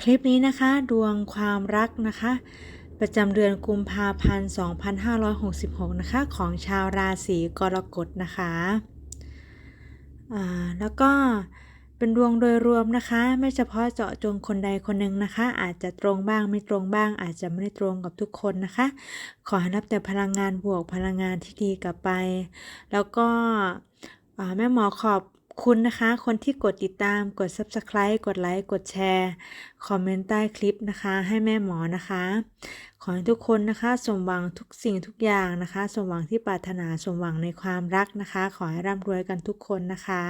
คลิปนี้นะคะ ดวงความรักนะคะ ประจำเดือนกุมภาพันธ์ 2566 นะคะ ของชาวราศีกรกฎนะคะอ่าแล้วก็เป็นดวงโดยรวมนะคะ ไม่เฉพาะเจาะจงคนใดคนหนึ่งนะคะ อาจจะตรงบ้างไม่ตรงบ้าง อาจจะไม่ได้ตรงกับทุกคนนะคะ ขอให้นับแต่พลังงานบวกพลังงานที่ดีกลับไป แล้วก็อ่าแม่หมอขอบ คุณนะคะ คนที่กดติดตามกด subscribe กดไลค์กดแชร์คอมเมนต์ใต้คลิปนะคะ ให้แม่หมอนะคะ ขอให้ทุกคนนะคะสมหวังทุกสิ่งทุกอย่างนะคะสมหวังที่ปรารถนาสมหวังในความรักนะคะ ขอให้ร่ำรวยกันทุกคนนะคะ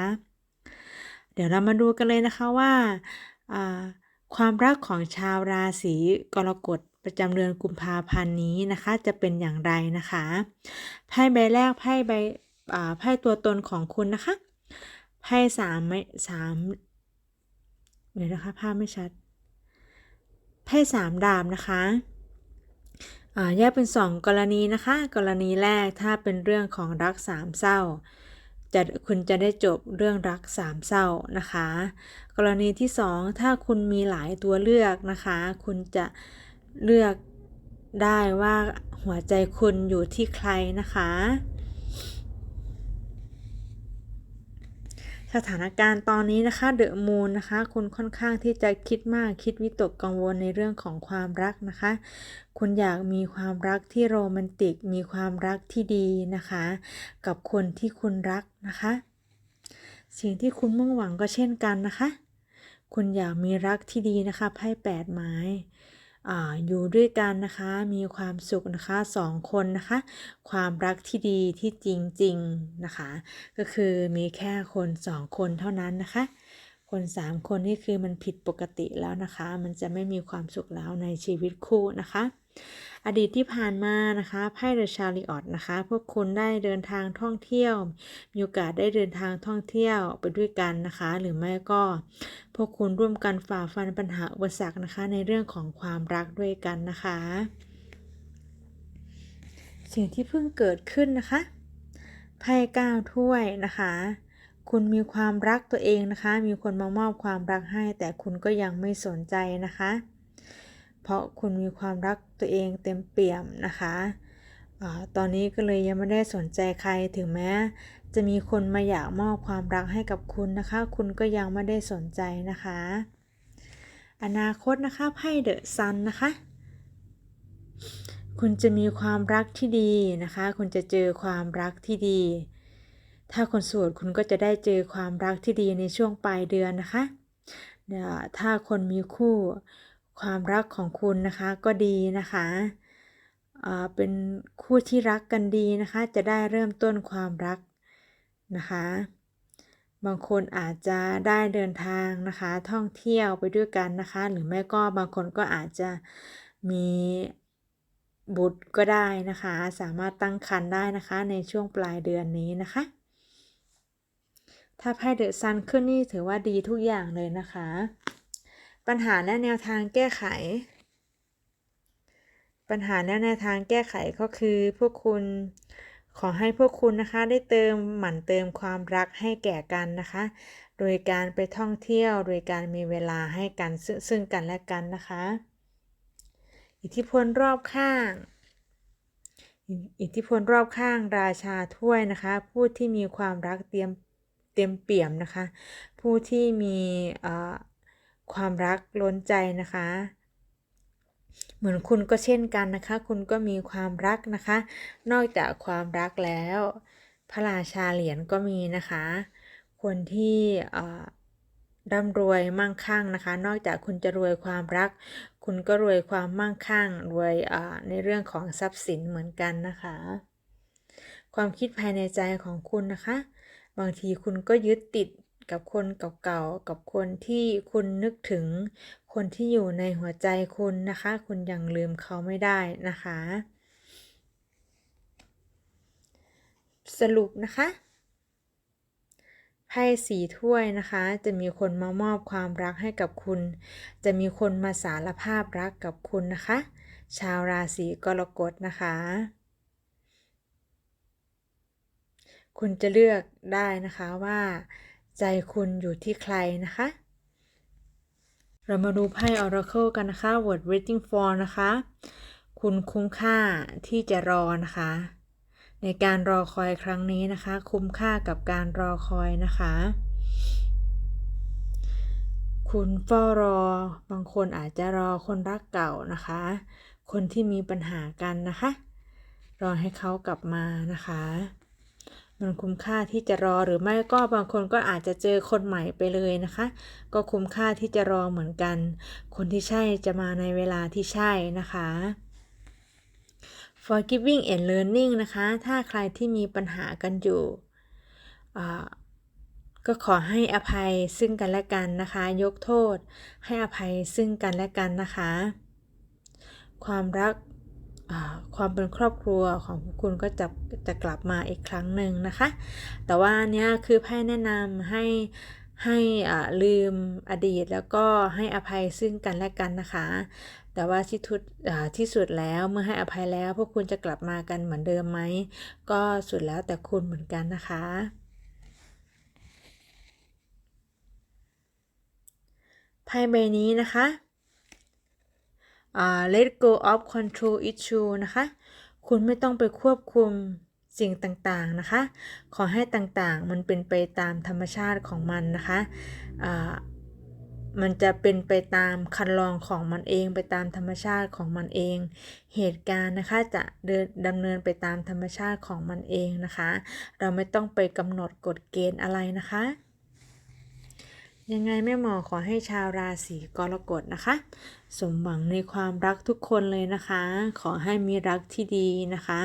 เดี๋ยวเรามาดูกันเลยนะคะว่าความรักของชาวราศีกรกฎประจำเดือนกุมภาพันธ์นี้นะคะ จะเป็นอย่างไรนะคะไพ่ใบแรกไพ่ใบไพ่ตัวตนของคุณนะคะ ไพ่สามไม่สามเดี๋ยวนะคะภาพไม่ชัดไพ่สามดาบนะคะแยกเป็นสองกรณีนะคะ กรณีแรกถ้าเป็นเรื่องของรักสามเศร้าจะคุณจะได้จบเรื่องรักสามเศร้านะคะ กรณีที่สองถ้าคุณมีหลายตัวเลือกนะคะ คุณจะเลือกได้ว่าหัวใจคุณอยู่ที่ใครนะคะ สถานการณ์ตอนนี้นะคะเดอะมูนนะคะ คุณค่อนข้างที่จะคิดมากคิดวิตกกังวลในเรื่องของความรักนะคะ คุณอยากมีความรักที่โรแมนติก มีความรักที่ดีนะคะ กับคนที่คุณรักนะคะ สิ่งที่คุณมุ่งหวังก็เช่นกันนะคะ คุณอยากมีรักที่ดีนะคะไพ่แปดไม้ ออยู่ด้วยกันนะคะ มีความสุขนะคะสองคนนะคะ ความรักที่ดีที่จริงๆนะคะ ก็คือมีแค่คนสองคนเท่านั้นนะคะ คนสามคนนี่คือมันผิดปกติแล้วนะคะ มันจะไม่มีความสุขแล้วในชีวิตคู่นะคะ อดีตที่ผ่านมานะคะไพ่เดอะชาริออตนะคะ พวกคุณได้เดินทางท่องเที่ยว มีโอกาสได้เดินทางท่องเที่ยวไปด้วยกันนะคะ หรือไม่ก็ พวกคุณร่วมกันฝ่าฟันปัญหาอุปสรรคนะคะ ในเรื่องของความรักด้วยกันนะคะ สิ่งที่เพิ่งเกิดขึ้นนะคะไพ่ก้าถ้วยนะคะคุณมีความรักตัวเองนะคะ มีคนมามอบความรักให้ แต่คุณก็ยังไม่สนใจนะคะ เพราะคุณมีความรักตัวเองเต็มเปี่ยมนะคะอาตอนนี้ก็เลยยังไม่ได้สนใจใครถึงแม้ จะมีคนมาอยากมอบความรักให้กับคุณนะคะ คุณก็ยังไม่ได้สนใจนะคะ อนาคตนะคะไพ่เดอะซันนะคะ คุณจะมีความรักที่ดีนะคะ คุณจะเจอความรักที่ดี ถ้าคนโสดคุณก็จะได้เจอความรักที่ดีในช่วงปลายเดือนนะคะถ้าคนมีคู่ ความรักของคุณนะคะก็ดีนะคะเป็นคู่ที่รักกันดีนะคะ จะได้เริ่มต้นความรักนะคะ บางคนอาจจะได้เดินทางนะคะ ท่องเที่ยวไปด้วยกันนะคะ หรือไม่ก็บางคนก็อาจจะมีบุตรก็ได้นะคะ สามารถตั้งครรภ์ได้นะคะ ในช่วงปลายเดือนนี้นะคะ ถ้าไพ่เดอะซันขึ้นนี่ถือว่าดีทุกอย่างเลยนะคะ ปัญหาและแนวทางแก้ไข ปัญหาและแนวทางแก้ไขก็คือพวกคุณขอให้พวกคุณนะคะได้เติมหมั่นเติมความรักให้แก่กันนะคะ โดยการไปท่องเที่ยว โดยการมีเวลาให้กันซึ่งกันและกันนะคะ อิทธิพลรอบข้าง อิทธิพลรอบข้างราชาถ้วยนะคะ ผู้ที่มีความรักเตรียมเต็มเปี่ยมนะคะ ผู้ที่มีเอ่อ ความรักล้นใจนะคะ เหมือนคุณก็เช่นกันนะคะ คุณก็มีความรักนะคะ นอกจากความรักแล้ว พระราชาเหรียญก็มีนะคะ คนที่ร่ำรวยมั่งคั่งนะคะ นอกจากคุณจะรวยความรัก คุณก็รวยความมั่งคั่งรวยในเรื่องของทรัพย์สินเหมือนกันนะคะ ความคิดภายในใจของคุณนะคะ บางทีคุณก็ยึดติด กับคนเก่าๆ กับคนที่คุณนึกถึง คนที่อยู่ในหัวใจคุณนะคะ คุณยังลืมเขาไม่ได้นะคะ สรุปนะคะไพ่สีถ้วยนะคะ จะมีคนมามอบความรักให้กับคุณ จะมีคนมาสารภาพรักกับคุณนะคะ ชาวราศีกรกฎนะคะ คุณจะเลือกได้นะคะว่า ใจคุณอยู่ที่ใครนะคะ เรามาดูไพ่ Oracle กันนะคะ Word Waiting for นะคะ คุณคุ้มค่าที่จะรอนะคะ ในการรอคอยครั้งนี้นะคะ คุ้มค่ากับการรอคอยนะคะ คุณเฝ้ารอบางคนอาจจะรอคนรักเก่านะคะ คนที่มีปัญหากันนะคะ รอให้เขากลับมานะคะ มันคุ้มค่าที่จะรอหรือไม่ก็บางคนก็อาจจะเจอคนใหม่ไปเลยนะคะ ก็คุ้มค่าที่จะรอเหมือนกัน คนที่ใช่จะมาในเวลาที่ใช่นะคะ forgiving and learning นะคะ ถ้าใครที่มีปัญหากันอยู่ก็ขอให้อภัยซึ่งกันและกันนะคะ ยกโทษ ให้อภัยซึ่งกันและกันนะคะ ความรัก ความเป็นครอบครัวของคุณก็จะจะกลับมาอีกครั้งหนึ่งนะคะ แต่ว่าเนี้ยคือไพ่แนะนำให้ให้ลืมอดีตแล้วก็ให้อภัยซึ่งกันและกันนะคะ แต่ว่าที่ทุดที่สุดแล้วเมื่อให้อภัยแล้วพวกคุณจะกลับมากันเหมือนเดิมไหมก็สุดแล้วแต่คุณเหมือนกันนะคะไพ่ใบนี้นะคะ let go of control issue นะคะ คุณไม่ต้องไปควบคุมสิ่งต่างๆนะคะ ขอให้ต่างๆ มันเป็นไปตามธรรมชาติของมันนะคะมันจะเป็นไปตามคันลองของมันเอง ไปตามธรรมชาติของมันเอง เหตุการณ์นะคะจะเดินดำเนินไปตามธรรมชาติของมันเองนะคะ เราไม่ต้องไปกำหนดกฎเกณฑ์อะไรนะคะ ยังไงแม่หมอขอให้ชาวราศีกรกฎนะคะ สมหวังในความรักทุกคนเลยนะคะ ขอให้มีรักที่ดีนะคะ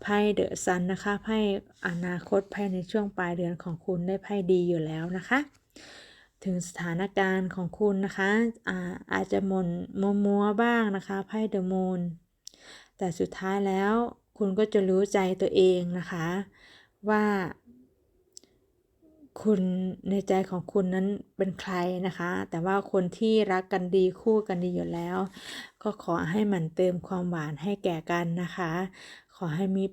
ไพ่เดอะซันนะคะไพ่อนาคตไพ่ในช่วงปลายเดือนของคุณได้ไพ่ดีอยู่แล้วนะคะ ถึงสถานการณ์ของคุณนะคะอาอาจจะมนมัวมัวบ้างนะคะไพ่เดอะมูนแต่สุดท้ายแล้วคุณก็จะรู้ใจตัวเองนะคะ ว่า คุณในใจของคุณนั้นเป็นใครนะคะ แต่ว่าคนที่รักกันดีคู่กันดีอยู่แล้ว ก็ขอให้หมันเติมความหวานให้แก่กันนะคะ ขอให้มี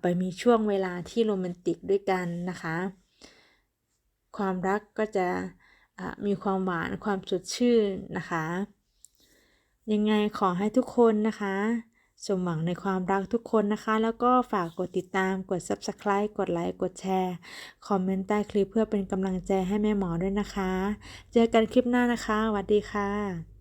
ไปมีช่วงเวลาที่โรแมนติกด้วยกันนะคะ ความรักก็จะมีความหวานความสดชื่นนะคะ ยังไงขอให้ทุกคนนะคะ สมหวังในความรักทุกคนนะคะ แล้วก็ฝากกดติดตามกด Subscribe กดไลค์กดแชร์ คอมเมนต์ใต้คลิปเพื่อเป็นกำลังใจให้แม่หมอด้วยนะคะ เจอกันคลิปหน้านะคะสวัสดีค่ะ